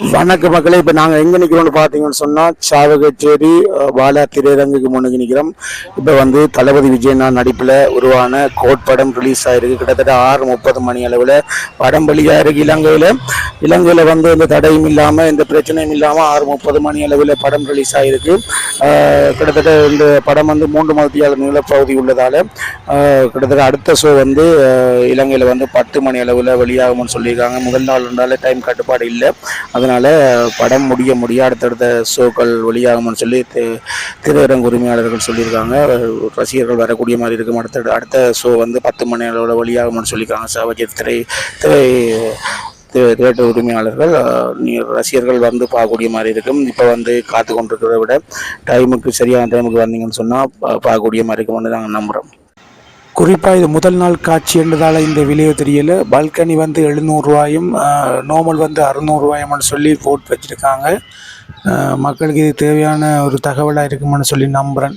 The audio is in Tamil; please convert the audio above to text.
வணக்க மக்களே இப்போ நாங்கள் எங்கே நிற்கிறோம்னு பார்த்தீங்கன்னு சொன்னால் சாவகச்சேரி பாலா திரையரங்குக்கு முன்னுக்கு நிற்கிறோம் இப்போ வந்து தளபதி விஜயனா நடிப்பில் உருவான கோட்படம் ரிலீஸ் ஆகிருக்கு கிட்டத்தட்ட ஆறு முப்பது மணி அளவில் படம் வெளியாக இருக்குது இலங்கையில். இலங்கையில் வந்து எந்த தடையும் இல்லாமல் எந்த பிரச்சனையும் இல்லாமல் ஆறு முப்பது மணி அளவில் படம் ரிலீஸ் ஆகிருக்கு கிட்டத்தட்ட இந்த படம் வந்து மூன்று மத்தியால நிலப்பகுதி உள்ளதால் கிட்டத்தட்ட அடுத்த ஷோ வந்து இலங்கையில் வந்து பத்து மணி அளவில் வெளியாகும்னு சொல்லியிருக்காங்க. முதல் நாள் இருந்தாலே டைம் கட்டுப்பாடு இல்லை. அதனால் படம் முடிய முடிய அடுத்தடுத்த ஷோக்கள் வெளியாகும்னு சொல்லி தி- திரையரங்கு உரிமையாளர்கள் சொல்லியிருக்காங்க. ரசிகர்கள் வரக்கூடிய மாதிரி இருக்கும். அடுத்த அடுத்த ஷோ வந்து பத்து மணி அளவில் வெளியாகும்னு சொல்லியிருக்காங்க. சாவஜித் திரை திரை தியேட்டர் உரிமையாளர்கள். நீ- ரசிகர்கள் வந்து பார்க்கக்கூடிய மாதிரி இருக்கும். இப்போ வந்து காத்து கொண்டிருக்கிறத விட டைமுக்கு சரியான டைமுக்கு வந்தீங்கன்னு சொன்னால் பார்க்கக்கூடிய மாதிரி இருக்கும்னு நாங்கள் நம்புகிறோம் குறிப்பாக இது முதல் நாள் காட்சி என்றதால் இந்த விலையோ தெரியல. பால்கனி வந்து எழுநூறுவாயும் நோமல் வந்து அறுநூறுவாயும்னு சொல்லி போட்டு வச்சுருக்காங்க. மக்களுக்கு இது தேவையான ஒரு தகவலாக இருக்குமான்னு சொல்லி நம்புகிறேன்